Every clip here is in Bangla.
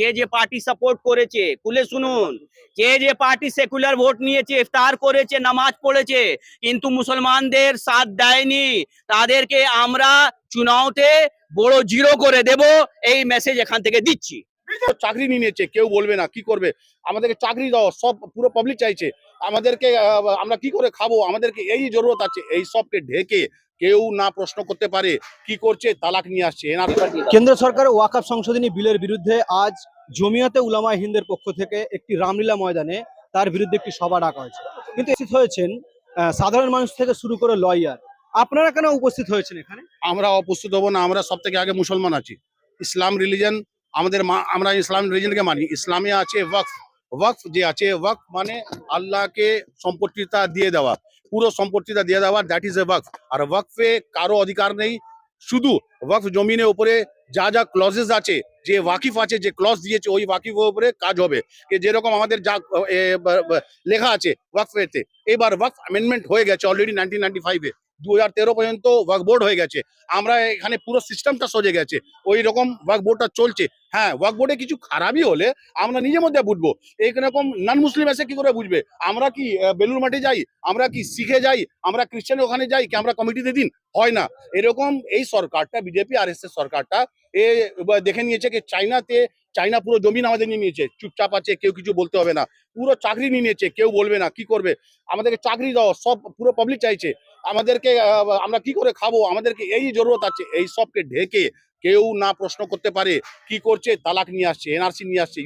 যে যে পার্টি সাপোর্ট করেছে, খুলে শুনুন। যে যে পার্টি সেকুলার ভোট নিয়েছে, ইফতার করেছে, নামাজ পড়েছে, কিন্তু মুসলমানদের সাথ দেয়নি। তাদেরকে আমরা চুনাওতে বড় জিরো করে দেব, এই মেসেজ এখান থেকে দিচ্ছি। চাকরি নিয়ে নিয়েছে কেউ বলবে না কি করবে। আমাদেরকে চাকরি দাও সব পুরো পাবলিক চাইছে। আমাদেরকে আমরা কি করে খাব? আমাদেরকে এই জরুরত আছে। এই সবকে ঢেকে কেউ না প্রশ্ন করতে পারে কি করছে? তালাক নিয়ে আসছে। কেন্দ্র সরকার ওয়াকাফ সংশোধনী বিলের বিরুদ্ধে আজ জমিয়াতে উলামা হিন্দের পক্ষ থেকে একটি রামলীলা ময়দানে তার বিরুদ্ধে একটি সভা ডাকা হয়েছে। কিন্তু উপস্থিত হয়েছেন সাধারণ মানুষ থেকে শুরু করে লয়ার আপনারা কেন উপস্থিত হয়েছেন এখানে? আমরা উপস্থিত হব না আমরা সব থেকে আগে মুসলমান আছি। ইসলাম রিলিজন আমাদের আমরা ইসলাম রিলিজনকে মানি। ইসলামে আছে ওয়াকফ। ওয়াকফ যে আছে, ওয়াকফ মানে আল্লাহকে সম্পত্তিটা দিয়ে দেওয়া। পুরো সম্পত্তিটা দিয়ে দেওয়া দ্যাট ইজ এ ওয়াকফ। আর ওয়াকফে কারও অধিকার নেই। শুধু ওয়াকফ জমিনের উপরে যা যা ক্লজেস আছে, যে ওয়াকিফ আছে, যে ক্লজ দিয়েছে, ওই ওয়াকিফের উপরে কাজ হবে। যেরকম আমাদের যা লেখা আছে ওয়াকফেতে। এবার ওয়াকফ অ্যামেন্ডমেন্ট হয়ে গেছে অলরেডি নাইনটিন নাইনটি ফাইভে দু হাজার তেরো পর্যন্ত ওয়াক বোর্ড হয়ে গেছে। আমরা এখানে পুরো সিস্টেমটা সজে গেছে। ওই রকম ওয়াক বোর্ডটা চলছে। হ্যাঁ ওয়াক বোর্ডে কিছু খারাপই হলে আমরা নিজের মধ্যে বুঝব। এইরকম নন মুসলিম এসে কি করে বুঝবে? আমরা কি বেলুর মাঠে যাই? আমরা কি শিখে যাই? আমরা খ্রিস্টান ওখানে যাই কি আমরা কমিটিতে দিন? হয় না। এরকম এই সরকারটা বিজেপি আর এস সরকারটা, এ, দেখে নিয়েছে কি চাইনাতে চাইনা পুরো জমিন আমাদের নিয়ে নিয়েছে, চুপচাপ আছে, কেউ কিছু বলতে হবে না। পুরো চাকরি নিয়ে নিয়েছে, কেউ বলবে না, কি করবে? আমাদেরকে চাকরি দাও, সব পুরো পাবলিক চাইছে। আমাদেরকে আমরা কি করে খাব? আমাদেরকে এই জরুরত আছে, এই সবকে ঢেকে কেউ না প্রশ্ন করতে পারে কি করছে, তালাক নিয়ে আসছে এনআরসি নিয়ে আসছে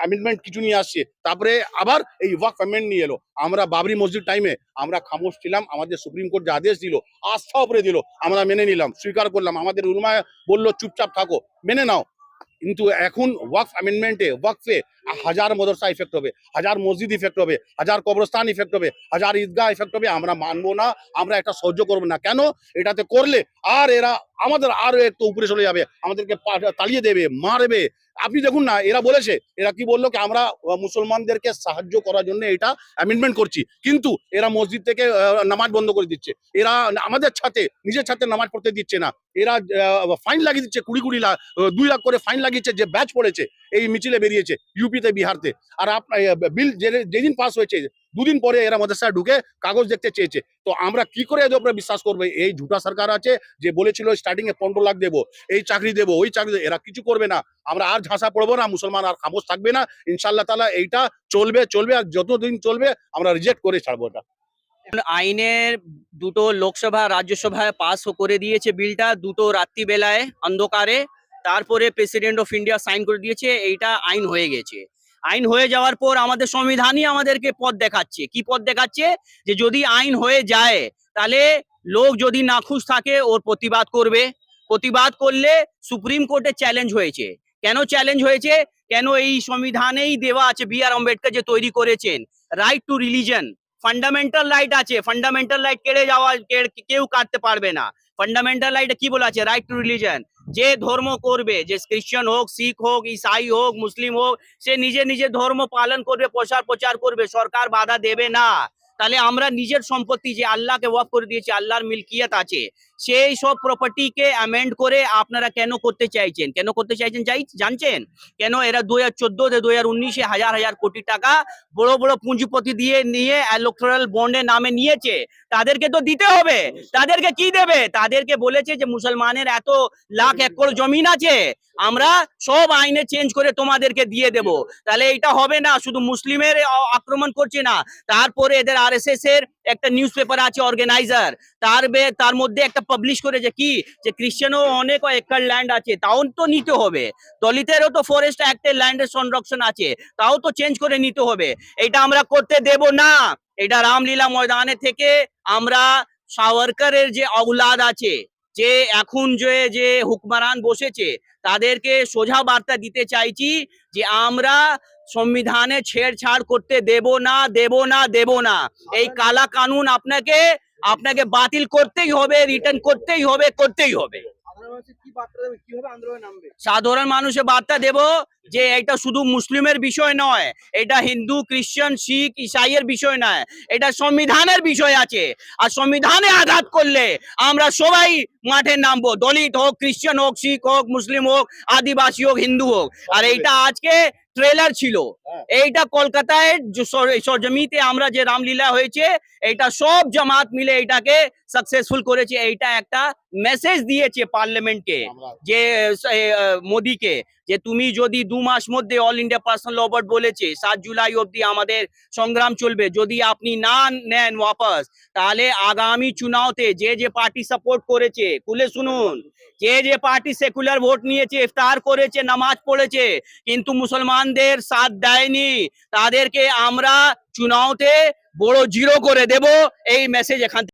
অ্যামেন্ডমেন্ট কিছু নিয়ে আসছে, তারপরে আবার এই ওয়াক অ্যামেন্ড নিয়ে এলো। আমরা বাবরি মসজিদ টাইমে আমরা খামোশ ছিলাম, আমাদের সুপ্রিম কোর্ট যে আদেশ দিল, আস্থা উপরে দিল, আমরা মেনে নিলাম, স্বীকার করলাম, আমাদের উলমা বলল, চুপচাপ থাকো, মেনে নাও। কিন্তু এখন ওয়াকফ অ্যামেন্ডমেন্টে ওয়াকফে হাজার মদরসা ইফেক্ট হবে, হাজার মসজিদ ইফেক্ট হবে, হাজার কবরস্থান ইফেক্ট হবে, হাজার ঈদগাহ ইফেক্ট হবে, আমরা মানবো না, আমরা এটা সহ্য করব না। কেন? এটাতে করলে আর এরা, আমাদের আরও একটু উপরে চলে যাবে, আমাদেরকে তাড়িয়ে দেবে, মারবে। আপনি দেখুন না, এরা বলেছে, এরা কি বলল কি, আমরা মুসলমানদেরকে সাহায্য করার জন্য এটা অ্যামেন্ডমেন্ট করছি। কিন্তু এরা মসজিদ থেকে নামাজ বন্ধ করে দিচ্ছে। এরা আমাদের ছাতে, নিজের ছাতে নামাজ পড়তে দিচ্ছে না। এরা ফাইন লাগিয়ে দিচ্ছে, কুড়ি কুড়ি লাখ দুই লাখ করে ফাইন লাগিয়েছে, যে ব্যাচ পড়েছে, এই মিছিলে বেরিয়েছে। ইউপিতে বিহারতে। আর আপনার বিল যেদিন পাস হয়েছে, দুদিন পরে এরা মাদ্রাসায় ঢুকে কাগজ দেখতে চেয়েছে। তো আমরা কি করে এদের বিশ্বাস করব? এই ঝুটা সরকার আছে যে বলেছিল স্টার্টিং এ পনেরো লাখ দেবো, এই চাকরি দেবো, ওই চাকরি এরা কিছু করবে না। আমরা আর ঝাঁসা পড়ব না, মুসলমান আর খামোশ থাকবে না। ইনশাল্লাহ তালা এইটা চলবে চলবে, আর যতদিন চলবে আমরা রিজেক্ট করে ছাড়বো এটা। আইনের দুটো লোকসভা, রাজ্যসভায় পাস করে দিয়েছে বিলটা, দুটো রাত্রিবেলায়, অন্ধকারে। তারপরে প্রেসিডেন্ট অফ ইন্ডিয়া সাইন করে দিয়েছে, এইটা আইন হয়ে গেছে। আইন হয়ে যাওয়ার পর আমাদের সংবিধানই আমাদেরকে পথ দেখাচ্ছে। কি পথ দেখাচ্ছে? যে যদি আইন হয়ে যায়, তাহলে লোক যদি নাখুশ থাকে, ওর প্রতিবাদ করবে। প্রতিবাদ করলে সুপ্রিম কোর্টে চ্যালেঞ্জ হয়েছে। কেন চ্যালেঞ্জ হয়েছে? কেন এই সংবিধানেই দেওয়া আছে বি আর আম্বেদকর যে তৈরি করেছেন? Right to religion fundamental right আছে। ফান্ডামেন্টাল রাইট কেড়ে যাওয়া কেউ কাটতে পারবে না। ফান্ডামেন্টাল রাইট কি বলা আছে? রাইট টু রিলিজন যে ধর্ম করবে, যে খ্রিস্টান হোক, শিখ হোক, ইসাই হোক, মুসলিম হোক, সে নিজে নিজে ধর্ম পালন করবে প্রচার প্রচার করবে, সরকার বাধা দেবে না। তাহলে আমরা নিজের সম্পত্তি যে আল্লাহকে ওয়াক করে দিয়েছি, আল্লাহর মিল্কিয়াত আছে, সেই সব প্রপার্টিকে অ্যামেন্ড করে আপনারা কেন করতে চাইছেন? কেন করতে চাইছেন চাই জানছেন? কেন এরা দু হাজার চোদ্দোতে দু হাজার উনিশে হাজার হাজার কোটি টাকা বড় বড় পুঁজিপতি দিয়ে নিয়ে ইলেকট্রাল বন্ডের নামে নিয়েছে? তাদেরকে তো দিতে হবে। তাদেরকে কি দেবে? তাদেরকে বলেছে যে মুসলমানের এত লাখ একর জমিন আছে, আমরা সব আইনে চেঞ্জ করে তোমাদেরকে দিয়ে দেব। তাহলে এটা হবে না, শুধু মুসলিমের আক্রমণ করছে না। তারপরে এদের আরএসএস এর একটা নিউজ পেপার আছে অর্গানাইজার তার তার মধ্যে একটা পাবলিশ করেছে কি? যে খ্রিস্টানও অনেক একর ল্যান্ড আছে, তাও তো নিতে হবে। দলিতেরও তো ফরেস্ট অ্যাক্টের ল্যান্ডের সংরক্ষণ আছে, তাও তো চেঞ্জ করে নিতে হবে। এটা আমরা করতে দেব না। এটা রামলীলা ময়দানে থেকে আমরা সাওয়ারকারের যে অগুলাদ আছে যে এখন যে যে হুকমারান বসেছে তাদেরকে সোজা বার্তা দিতে চাইছি যে আমরা সংবিধানে ছেড়ছাড় করতে দেব না দেব না দেব না। এই কালা কানুন আপনাকে আপনাকে বাতিল করতেই হবে রিটার্ন করতেই হবে করতেই হবে। সাধারণ মানুষের বার্তা দেব যে এটা শুধু মুসলিমের বিষয় নয় এটা হিন্দু খ্রিস্টান শিখ ইসাইয়ের বিষয় নয় এটা সংবিধানের বিষয় আছে। আর সংবিধানে আঘাত করলে আমরা সবাই মাঠে নামবো দলিত হোক খ্রিস্টান হোক শিখ হোক মুসলিম হোক আদিবাসী হোক হিন্দু হোক। আর এইটা আজকে ট্রেলার ছিল। হ্যাঁ। এইটা কলকাতায় সরজমিতে আমরা যে রামলীলা হয়েছে এটা সব জামাত মিলে এটাকে সাকসেসফুল করেছে। এইটা একটা মেসেজ দিয়েছে পার্লামেন্টকে যে মোদিকে যে তুমি যদি দু মাস মধ্যে All India Personal Law Board বলেছে সাত জুলাই অবধি আমাদের সংগ্রাম চলবে যদি আপনি না নেন ওয়াপাস তাহলে আগামী চুনাওতে যে যে পার্টি সাপোর্ট করেছে খুলে শুনুন। যে যে পার্টি সেকুলার ভোট নিয়েছে ইফতার করেছে নামাজ পড়েছে কিন্তু মুসলমানদের সাথ দেয়নি তাদেরকে আমরা চুনাওতে বড় জিরো করে দেব এই মেসেজ এখান থেকে